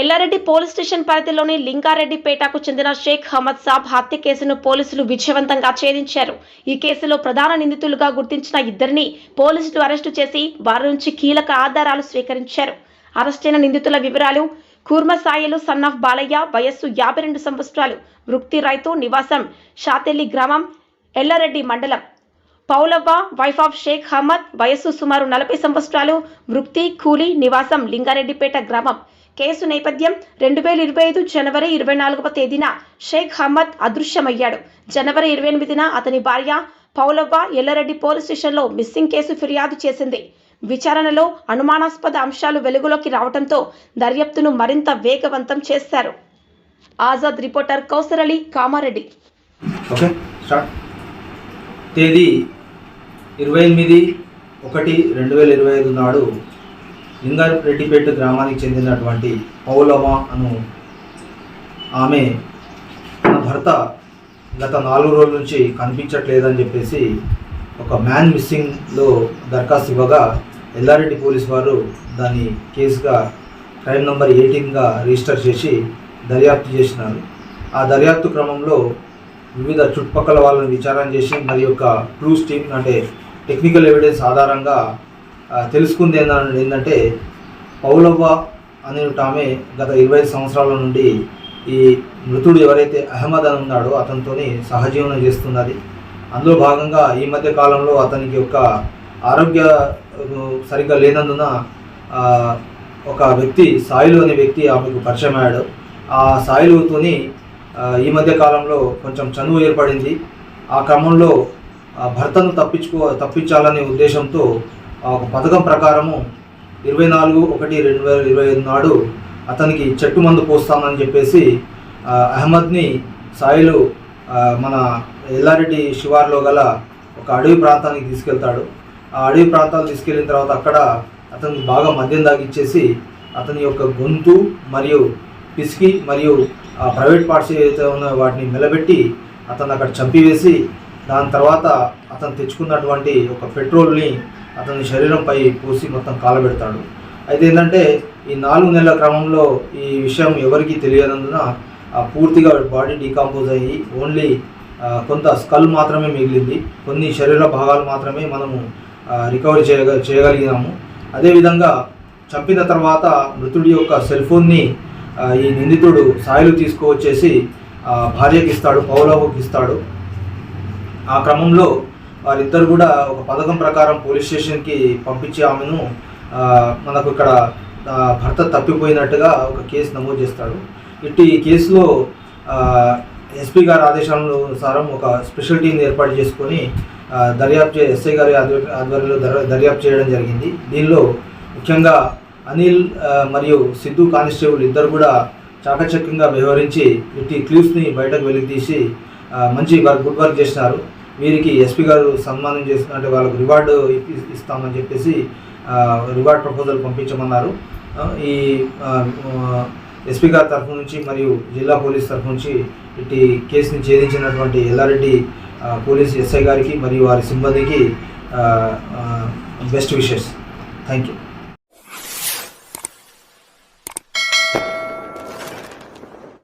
Yellareddy police station పరిధిలోని లింగారెడ్డిపేటకు చెందిన Sheikh Hamad సాబ్ హత్య కేసును పోలీసులు విజయవంతంగా ఛేదించారు. ఈ కేసులో ప్రధాన నిందితులుగా గుర్తించిన ఇద్దరిని పోలీసులు అరెస్టు చేసి వారి నుంచి కీలక ఆధారాలు స్వీకరించారు. అరెస్టైన నిందితుల వివరాలు కూర్మసాయిలు సన్ ఆఫ్ బాలయ్య వయస్సు యాభై రెండు సంవత్సరాలు వృత్తి రైతు నివాసం షాతెల్లి గ్రామం ఎల్లారెడ్డి మండలం. పౌలవ్వ వైఫ్ ఆఫ్ షేక్ అహ్మద్ వయస్సు సుమారు నలభై సంవత్సరాలు వృత్తి కూలీ నివాసం లింగారెడ్డిపేట గ్రామం. కేసు నేపథ్యం రెండు వేల ఇరవై ఐదు జనవరి ఇరవై నాలుగవ తేదీన షేక్ హమద్ అదృశ్యమయ్యాడు. జనవరి ఇరవై ఎనిమిదిన అతని భార్య పౌలవ్వ ఎల్లారెడ్డి పోలీస్ స్టేషన్లో మిస్సింగ్ కేసు ఫిర్యాదు చేసింది. విచారణలో అనుమానాస్పద అంశాలు వెలుగులోకి రావడంతో దర్యాప్తును మరింత వేగవంతం చేశారు. Azad reporter Kausar Ali Kamareddy. Okay start. తేదీ ఇరవై ఎనిమిది ఒకటి రెండు వేల ఇరవై ఐదు నాడు లింగారెడ్డిపేట గ్రామానికి చెందినటువంటి పౌలమ అను ఆమె తన భర్త గత నాలుగు రోజుల నుంచి కనిపించట్లేదని చెప్పేసి ఒక మ్యాన్ మిస్సింగ్లో దరఖాస్తు ఇవ్వగా ఎల్లారెడ్డి పోలీస్ వారు దాన్ని కేసుగా క్రైమ్ నంబర్ ఎయిటీన్గా రిజిస్టర్ చేసి దర్యాప్తు చేసినారు. ఆ దర్యాప్తు క్రమంలో వివిధ చుట్టుపక్కల వాళ్ళని విచారణ చేసి మరి యొక్క క్లూస్ టీమ్ అంటే టెక్నికల్ ఎవిడెన్స్ ఆధారంగా తెలుసుకుంది ఏంద- ఏంటంటే పౌలవ్వ అనే ఆమె గత ఇరవై ఐదు సంవత్సరాల నుండి ఈ మృతుడు ఎవరైతే అహ్మద్ అని ఉన్నాడో అతనితోని సహజీవనం చేస్తున్నది. అందులో భాగంగా ఈ మధ్య కాలంలో అతనికి యొక్క ఆరోగ్య సరిగ్గా లేనందున ఒక వ్యక్తి సాయిలు అనే వ్యక్తి ఆమెకు పరిచయం అయ్యాడు. ఆ సాయిలుతోని ఈ మధ్య కాలంలో కొంచెం చనువు ఏర్పడింది. ఆ క్రమంలో భర్తను తప్పించుకో తప్పించాలనే ఉద్దేశంతో ఒక పథకం ప్రకారము ఇరవై నాలుగు ఒకటి రెండు వేల ఇరవై ఐదు నాడు అతనికి చెట్టు మందు పోస్తామని చెప్పేసి అహ్మద్ని సాయిలు మన ఎల్లారెడ్డి శివార్లో గల ఒక అడవి ప్రాంతానికి తీసుకెళ్తాడు. ఆ అడవి ప్రాంతాలు తీసుకెళ్ళిన తర్వాత అక్కడ అతనికి బాగా మద్యం దాగిచ్చేసి అతని యొక్క గొంతు మరియు పిసికి మరియు ఆ ప్రైవేట్ పార్ట్స్ ఏదైతే ఉన్నాయో వాటిని మెలబెట్టి అతను అక్కడ చంపివేసి దాని తర్వాత అతను తెచ్చుకున్నటువంటి ఒక పెట్రోల్ని అతని శరీరంపై పోసి మొత్తం కాలబెడతాడు. అయితే ఏంటంటే ఈ నాలుగు నెలల క్రమంలో ఈ విషయం ఎవరికీ తెలియనందున పూర్తిగా బాడీ డీకంపోజ్ అయ్యి ఓన్లీ కొంత స్కల్ మాత్రమే మిగిలింది. కొన్ని శరీర భాగాలు మాత్రమే మనము రికవరీ చేయగ చేయగలిగినాము. అదేవిధంగా చంపిన తర్వాత మృతుడి యొక్క సెల్ ఫోన్ని ఈ నిందితుడు సాయిలు తీసుకువచ్చేసి భార్యకి ఇస్తాడు పౌలవకి ఇస్తాడు ఆ క్రమంలో వారిద్దరు కూడా ఒక పథకం ప్రకారం పోలీస్ స్టేషన్కి పంపించి ఆమెను మనకు ఇక్కడ భర్త తప్పిపోయినట్టుగా ఒక కేసు నమోదు చేస్తాడు. ఇట్టి ఈ కేసులో ఎస్పీ గారి ఆదేశానుసారం ఒక స్పెషల్ టీం ఏర్పాటు చేసుకొని దర్యాప్తు చే ఎస్ఐ గారి ఆధ్వర్యంలో దర్- దర్యాప్తు చేయడం జరిగింది. దీనిలో ముఖ్యంగా అనిల్ మరియు సిద్ధు కానిస్టేబుల్ ఇద్దరు కూడా చాకచక్యంగా వ్యవహరించి ఇట్టి క్లూస్ని బయటకు వెలికితీసి మంచి వర్క్ గుడ్ వర్క్ చేసినారు. వీరికి ఎస్పీ గారు సన్మానం చేసిన వాళ్ళకు రివార్డు ఇస్తామని చెప్పేసి రివార్డ్ ప్రపోజల్ పంపించమన్నారు. ఈ ఎస్పీ గారి తరఫు నుంచి మరియు జిల్లా పోలీస్ తరఫు నుంచి ఇట్టి కేసుని ఛేదించినటువంటి ఎల్లారెడ్డి పోలీస్ ఎస్ఐ గారికి మరియు వారి సిబ్బందికి బెస్ట్ విషెస్. Thank you